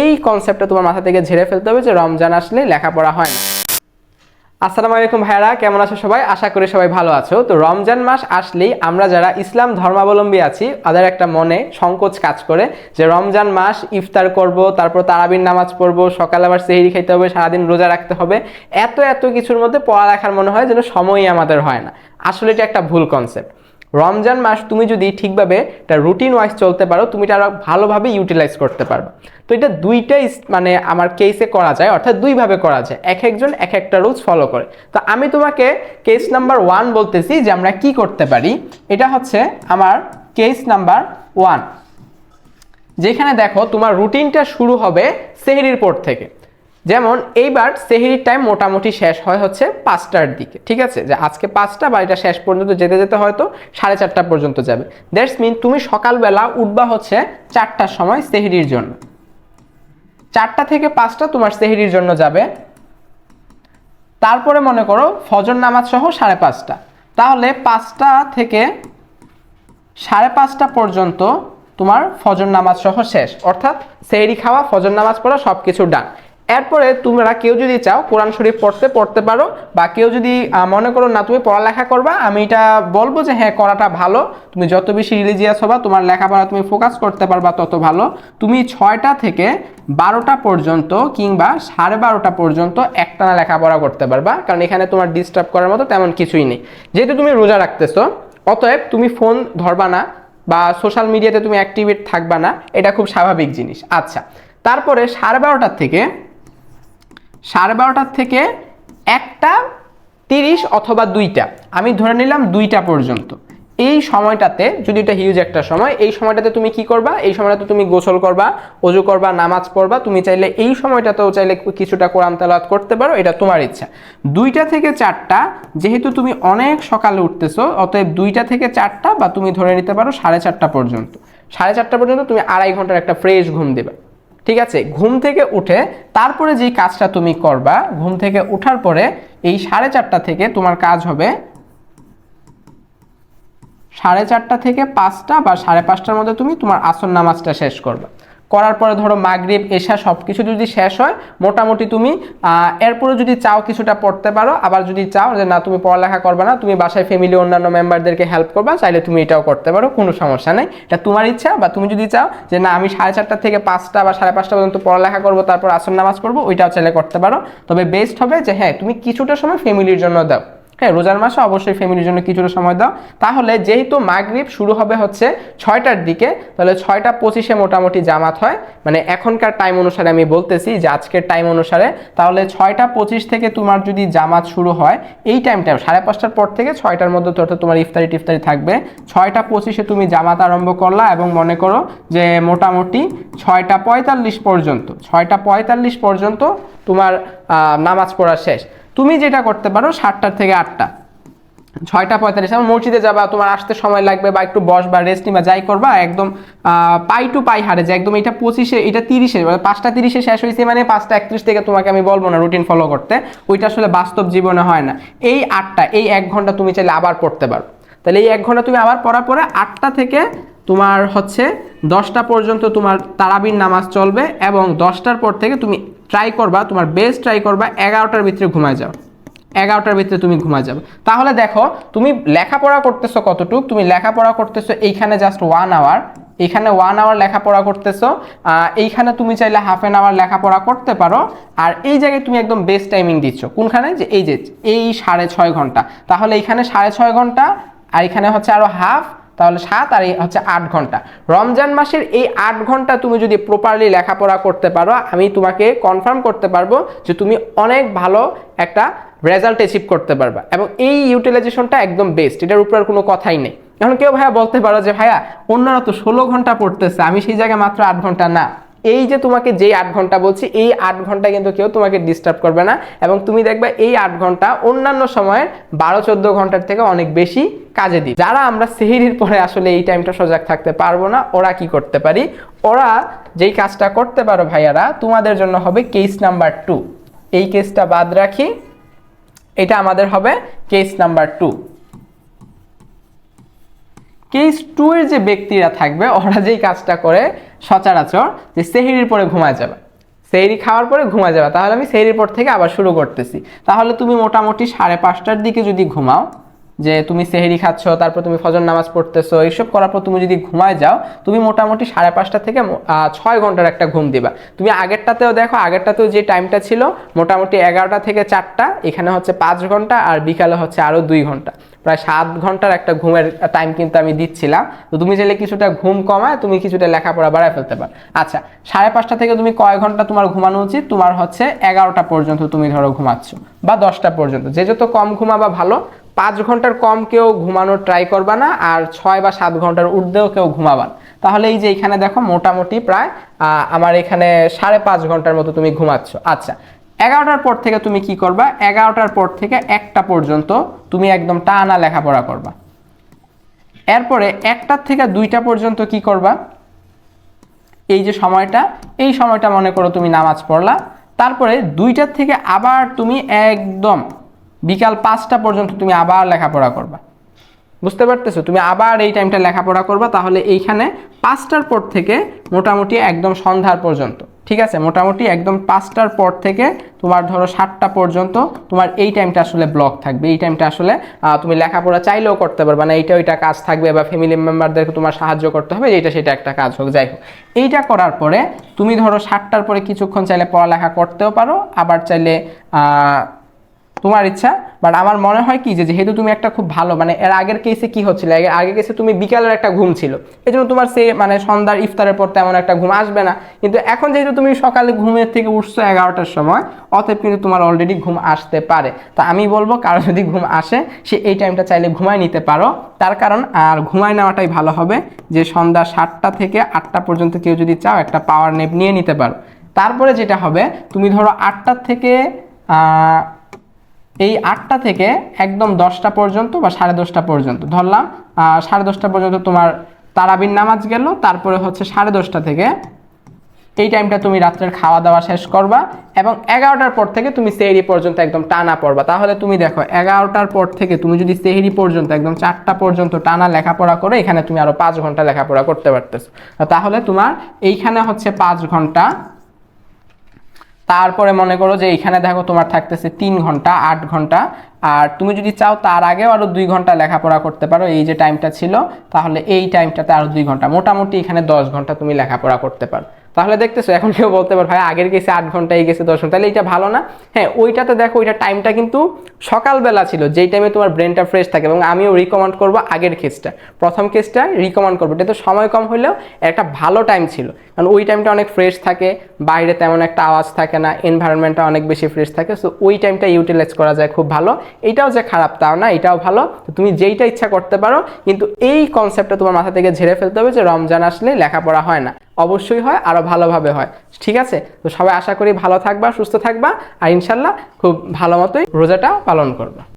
এই কনসেপ্টটা তোমার মাথা থেকে ঝেড়ে ফেলতে হবে যে রমজান আসলে লেখাপড়া হয় না। আসসালামু আলাইকুম ভাইরা কেমন আছো সবাই? আশা করি সবাই ভালো আছো। তো রমজান মাস আসলেই আমরা যারা ইসলাম ধর্মাবলম্বী আছি, তাদের একটা মনে সংকোচ কাজ করে যে রমজান মাস ইফতার করব, তারপর তারাবির নামাজ পড়ব, সকালে আবার সেহরি খাইতে হবে, সারাদিন রোজা রাখতে হবে। এত এত কিছুর মধ্যে পড়ালেখার মনে হয় যেন সময়ই আমাদের হয় না। আসলে এটা একটা ভুল কনসেপ্ট রমজান মাস তুমি যদি ঠিকভাবে এটা রুটিন ওয়াইজ চলতে পারো, তুমি এটা আরও ভালোভাবে ইউটিলাইজ করতে পারবে। তো এটা দুইটাই মানে আমার কেসে করা যায়, অর্থাৎ দুইভাবে করা যায়। এক একজন, এক একটা রুলস ফলো করে। তো আমি তোমাকে কেস নাম্বার ওয়ান বলতেছি যে আমরা কি করতে পারি। এটা হচ্ছে আমার কেস নাম্বার ওয়ান যেখানে দেখো তোমার রুটিনটা শুরু হবে সেহরির পর থেকে। যেমন এইবার সেহরির টাইম মোটামুটি শেষ হয় হচ্ছে পাঁচটার দিকে, ঠিক আছে? যে আজকে পাঁচটা বা এটা শেষ পর্যন্ত যেতে যেতে হয়তো সাড়ে চারটা পর্যন্ত যাবে। দ্যাটস মিন তুমি সকালবেলা উঠবা হচ্ছে চারটার সময় সেহরির জন্য। চারটা থেকে পাঁচটা তোমার সেহরির জন্য যাবে। তারপরে মনে করো ফজর নামাজ সহ সাড়ে পাঁচটা। তাহলে পাঁচটা থেকে সাড়ে পাঁচটা পর্যন্ত তোমার ফজর নামাজ সহ শেষ। অর্থাৎ সেহরি খাওয়া, ফজর নামাজ পড়া সব কিছু ডান এরপরে তোমরা কেউ যদি চাও কোরআন শরীফ পড়তে পড়তে পারো, বা কেউ যদি মনে করো না তুমি পড়ালেখা করবা, আমি এটা বলব যে হ্যাঁ করাটা ভালো। তুমি যত বেশি রিলিজিয়াস হবা, তোমার লেখাপড়া তুমি ফোকাস করতে পারবা তত ভালো। তুমি ছয়টা থেকে বারোটা পর্যন্ত কিংবা সাড়ে বারোটা পর্যন্ত একটানা লেখাপড়া করতে পারবা, কারণ এখানে তোমার ডিস্টার্ব করার মতো তেমন কিছুই নেই। যেহেতু তুমি রোজা রাখতেছো, অতএব তুমি ফোন ধরবা না, বা সোশ্যাল মিডিয়াতে তুমি অ্যাক্টিভেট থাকবা না, এটা খুব স্বাভাবিক জিনিস। আচ্ছা তারপরে সাড়ে বারোটার থেকে সাড়ে বারোটার থেকে একটা, তিরিশ অথবা দুইটা। আমি ধরে নিলাম দুইটা পর্যন্ত। এই সময়টাতে, যদি এটা হিউজ একটা সময়, এই সময়টাতে তুমি কি করবা? এই সময়টাতে তুমি গোসল করবা, অজু করবা, নামাজ পড়বা। তুমি চাইলে এই সময়টাতেও চাইলে কিছুটা কোরআন তালাত করতে পারো, এটা তোমার ইচ্ছা। দুইটা থেকে চারটা, যেহেতু তুমি অনেক সকালে উঠতেছো, অতএব দুইটা থেকে চারটা বা তুমি ধরে নিতে পারো সাড়ে চারটা পর্যন্ত। সাড়ে চারটা পর্যন্ত তুমি আড়াই ঘণ্টার একটা ফ্রেশ ঘুম দেবে। ঠিক আছে? ঘুম থেকে উঠে তারপরে যেই কাজটা তুমি করবা, ঘুম থেকে উঠার পরে এই সাড়ে চারটা থেকে তোমার কাজ হবে সাড়ে চারটা থেকে পাঁচটা বা সাড়ে পাঁচটার মধ্যে তুমি তোমার আসন নামাজটা শেষ করবা। করার পরে ধরো মাগরিব, এশা সব কিছু যদি শেষ হয়, মোটামুটি তুমি এরপরে যদি চাও কিছুটা পড়তে পারো, আবার যদি চাও যে না, তুমি পড়ালেখা করবে না, তুমি বাসায় ফ্যামিলি অন্যান্য মেম্বারদেরকে হেল্প করবা, চাইলে তুমি এটাও করতে পারো, কোনো সমস্যা নেই। এটা তোমার ইচ্ছা, বা তুমি যদি চাও যে না, আমি সাড়ে চারটা থেকে পাঁচটা বা সাড়ে পাঁচটা পর্যন্ত পড়ালেখা করব, তারপর আসর নামাজ করব ওইটাও চাইলে করতে পারো। তবে বেস্ট হবে যে হ্যাঁ তুমি কিছুটা সময় ফ্যামিলির জন্য দাও। হ্যাঁ রোজার মাসে অবশ্যই ফ্যামিলির জন্য কিছুটা সময় দাও। তাহলে যেহেতু মাগরিব শুরু হবে হচ্ছে ছয়টার দিকে, তাহলে ছয়টা পঁচিশে মোটামুটি জামাত হয়। মানে এখনকার টাইম অনুসারে আমি বলতেছি যে আজকের টাইম অনুসারে, তাহলে ছয়টা পঁচিশ থেকে তোমার যদি জামাত শুরু হয়, এই টাইমটা সাড়ে পাঁচটার পর থেকে ছয়টার মধ্যে তো অর্থাৎ তোমার ইফতারি টিফতারি থাকবে। ছয়টা পঁচিশে তুমি জামাত আরম্ভ করলা এবং মনে করো যে মোটামুটি ছয়টা পঁয়তাল্লিশ পর্যন্ত, ছয়টা পঁয়তাল্লিশ পর্যন্ত তোমার নামাজ পড়া শেষ। তুমি যেটা করতে পারো সাতটার থেকে আটটা। ছয়টা পঁয়তাল্লিশ। আমার মসজিদে যাবা, তোমার আসতে সময় লাগবে বা একটু বস বা রেস্ট নিবা, যাই করবা, একদম পাই টু পাই হারে যে একদম এটা পঁচিশে, এটা তিরিশে মানে পাঁচটা তিরিশে শেষ হয়েছে মানে পাঁচটা একত্রিশ থেকে তোমাকে আমি বলব না রুটিন ফলো করতে। ওইটা আসলে বাস্তব জীবনে হয় না। এই আটটা, এই এক ঘণ্টা তুমি চাইলে আবার পড়তে পারো। তাহলে এই এক ঘণ্টা তুমি আবার পড়ার পরে আটটা থেকে তোমার হচ্ছে দশটা পর্যন্ত তোমার তারাবির নামাজ চলবে এবং দশটার পর থেকে তুমি ট্রাই করবা, তোমার বেস্ট ট্রাই করবা, এগারোটার ভিতরে ঘুমায় যাও। এগারোটার ভিতরে তুমি ঘুমা যাবে। তাহলে দেখো, তুমি লেখাপড়া করতেছো কতটুক? তুমি লেখাপড়া করতেছো এইখানে জাস্ট ওয়ান আওয়ার এইখানে ওয়ান আওয়ার লেখাপড়া করতেছো এইখানে তুমি চাইলে হাফ এন আওয়ার লেখাপড়া করতে পারো। আর এই জায়গায় তুমি একদম বেস্ট টাইমিং দিচ্ছ। কোনখানে? যে এই যে, এই সাড়ে ছয় ঘণ্টা। তাহলে এইখানে সাড়ে ছয় ঘণ্টা, আর এখানে হচ্ছে আরও হাফ তাহলে সাত আর এই হচ্ছে আট ঘণ্টা। রমজান মাসের এই আট ঘণ্টা তুমি যদি প্রপারলি লেখাপড়া করতে পারো, আমি তোমাকে কনফার্ম করতে পারব যে তুমি অনেক ভালো একটা রেজাল্ট অ্যাচিভ করতে পারবা। এবং এই ইউটিলাইজেশনটা একদম বেস্ট এটার উপর কোনো কথাই নেই। এখন কেউ ভাইয়া বলতে পারো যে, ভাইয়া, অন্যরা তো ষোলো ঘণ্টা পড়তেছে, আমি সেই জায়গায় মাত্র আট ঘণ্টা না। এই যে তোমাকে যেই আট ঘণ্টা বলছি, এই আট ঘণ্টা কিন্তু কেউ তোমাকে ডিস্টার্ব করবে না। এবং তুমি দেখবে এই আট ঘণ্টা অন্যান্য সময়ের বারো, চোদ্দ ঘণ্টার থেকে অনেক বেশি কাজে দিই যারা আমরা সেহিরির পরে আসলে এই টাইমটা সজাগ থাকতে পারব না, ওরা কি করতে পারি? ওরা যেই কাজটা করতে পারো ভাইয়ারা, তোমাদের জন্য হবে কেস নাম্বার টু এই কেসটা বাদ রাখি। এটা আমাদের হবে case number two case two এর যে ব্যক্তিরা থাকবে, ওরা যেই কাজটা করে সচরাচর যে সেহিরির পরে ঘুমায় যাবে। সেহরি খাওয়ার পরে ঘুমা যাবে। তাহলে আমি সেহরির পর থেকে আবার শুরু করতেছি। তাহলে তুমি মোটামুটি সাড়ে পাঁচটার দিকে যদি ঘুমাও যে তুমি সেহেরি খাচ্ছ, তারপর তুমি ফজর নামাজ পড়তেছো, এইসব করার পর তুমি যদি ঘুমায় যাও, তুমি মোটামুটি সাড়ে পাঁচটা থেকে ছয় ঘণ্টার একটা ঘুম দিবা। তুমি আগেরটাতেও দেখো, আগেরটাতেও যে টাইমটা ছিল, মোটামুটি এগারোটা থেকে চারটা, এখানে হচ্ছে পাঁচ ঘণ্টা আর বিকালে হচ্ছে আরও দুই ঘণ্টা। প্রায় সাত ঘণ্টার একটা ঘুমের টাইম কিন্তু আমি দিচ্ছিলাম। তো তুমি চাইলে কিছুটা ঘুম কমায়, তুমি কিছুটা লেখাপড়া বাড়ায় ফেলতে পারো। আচ্ছা সাড়ে পাঁচটা থেকে তুমি কয় ঘণ্টা তোমার ঘুমানো উচিত? তোমার হচ্ছে এগারোটা পর্যন্ত তুমি ধরো ঘুমাচ্ছ, বা দশটা পর্যন্ত। যে যত কম ঘুমাবা ভালো পাঁচ ঘণ্টার কম কেউ ঘুমানোর ট্রাই করবা না, আর ছয় বা সাত ঘণ্টার ঊর্ধ্বেও কেউ ঘুমাবা তাহলে এই যে এখানে দেখো মোটামুটি প্রায় আমার এখানে সাড়ে পাঁচ ঘণ্টার মতো তুমি ঘুমাচ্ছ। আচ্ছা এগারোটার পর থেকে তুমি কি করবা? এগারোটার পর থেকে একটা পর্যন্ত তুমি একদম টানা লেখাপড়া করবা। এরপরে একটার থেকে দুইটা পর্যন্ত কি করবা? এই যে সময়টা, এই সময়টা মনে করো তুমি নামাজ পড়লা। তারপরে দুইটার থেকে আবার তুমি একদম বিকাল পাঁচটা পর্যন্ত তুমি আবার লেখাপড়া করবা। বুঝতে পারতেছো? তুমি আবার এই টাইমটা লেখাপড়া করবা, তাহলে এইখানে পাঁচটার পর থেকে মোটামুটি একদম সন্ধ্যার পর্যন্ত, ঠিক আছে? মোটামুটি একদম পাঁচটার পর থেকে তোমার ধরো সাতটা পর্যন্ত তোমার এই টাইমটা আসলে ব্লক থাকবে। এই টাইমটা আসলে তুমি লেখাপড়া চাইলেও করতে পারবে না, এইটা ওইটা কাজ থাকবে বা ফ্যামিলি মেম্বারদেরকে তোমার সাহায্য করতে হবে, এইটা সেটা একটা কাজ হোক, যাই হোক। এইটা করার পরে তুমি ধরো সাতটার পরে কিছুক্ষণ চাইলে পড়ালেখা করতেও পারো, আবার চাইলে তোমার ইচ্ছা বাট আমার মনে হয় কি যেহেতু তুমি একটা খুব ভালো মানে এর আগের কেসে কি হচ্ছিল? আগে আগের কেসে তুমি বিকালের একটা ঘুম ছিল। এই জন্য তোমার সে মানে সন্ধ্যার ইফতারের পর তেমন একটা ঘুম আসবে না। কিন্তু এখন যেহেতু তুমি সকালে ঘুমের থেকে উঠছো এগারোটার সময়, অতএব কিন্তু তোমার অলরেডি ঘুম আসতে পারে। তা আমি বলব, কারও যদি ঘুম আসে, সে এই টাইমটা চাইলে ঘুমায় নিতে পারো। তার কারণ, আর ঘুমায় নেওয়াটাই ভালো হবে যে সন্ধ্যা সাতটা থেকে আটটা পর্যন্ত কেউ যদি চাও, একটা পাওয়ার নেপ নিয়ে নিতে পারো। তারপরে যেটা হবে, তুমি ধরো আটটার থেকে এই আটটা থেকে একদম দশটা পর্যন্ত বা সাড়ে দশটা পর্যন্ত, ধরলাম সাড়ে দশটা পর্যন্ত তোমার তারাবির নামাজ গেল, তারপরে হচ্ছে সাড়ে দশটা থেকে এই টাইমটা তুমি রাত্রের খাওয়া দাওয়া শেষ করবা এবং এগারোটার পর থেকে তুমি সেহরি পর্যন্ত একদম টানা পড়বা। তাহলে তুমি দেখো, এগারোটার পর থেকে তুমি যদি সেহরি পর্যন্ত একদম চারটা পর্যন্ত টানা লেখাপড়া করে, এখানে তুমি আরও পাঁচ ঘণ্টা লেখাপড়া করতে পারতেছো। তাহলে তোমার এইখানে হচ্ছে পাঁচ ঘণ্টা তারপরে মনে করো যে এখানে দেখো তোমার থাকতেছে তিন ঘণ্টা, আট ঘণ্টা। আর তুমি যদি চাও তার আগেও আরও দুই ঘণ্টা লেখাপড়া করতে পারো, এই যে টাইমটা ছিল, তাহলে এই টাইমটাতে আরও দুই ঘণ্টা। মোটামুটি এখানে দশ ঘণ্টা তুমি লেখাপড়া করতে পারো। তাহলে দেখতেছো, এখন কেউ বলতে পারো ভাই, আগের গেছে আট ঘণ্টা, এই গেছে দশ ঘণ্টা। তাহলে এটা ভালো না। হ্যাঁ ওইটাতে দেখো, ওইটা টাইমটা কিন্তু সকালবেলা ছিল, যেই টাইমে তোমার ব্রেনটা ফ্রেশ থাকে এবং আমিও রিকমেন্ড করব আগের কেসটা প্রথম কেসটা রিকমেন্ড করব। এটা তো সময় কম হলেও একটা ভালো টাইম ছিল। কারণ ওই টাইমটা অনেক ফ্রেশ থাকে, বাইরে তেমন একটা আওয়াজ থাকে না এনভায়রনমেন্টটা অনেক বেশি ফ্রেশ থাকে সো ওই টাইমটা ইউটিলাইজ করা যায় খুব ভালো। এটাও যে খারাপ, তাও না, এটাও ভালো। তো তুমি যেইটা ইচ্ছা করতে পারো, কিন্তু এই কনসেপ্টটা তোমার মাথা থেকে ঝেড়ে ফেলতে হবে যে, রমজান আসলে লেখাপড়া হয় না। অবশ্যই হয় আরও ভালোভাবে হয়। ঠিক আছে? তো সবাই আশা করি ভালো থাকবা, সুস্থ থাকবা, আর ইনশাল্লাহ খুব ভালো মতোই রোজাটা পালন করবা।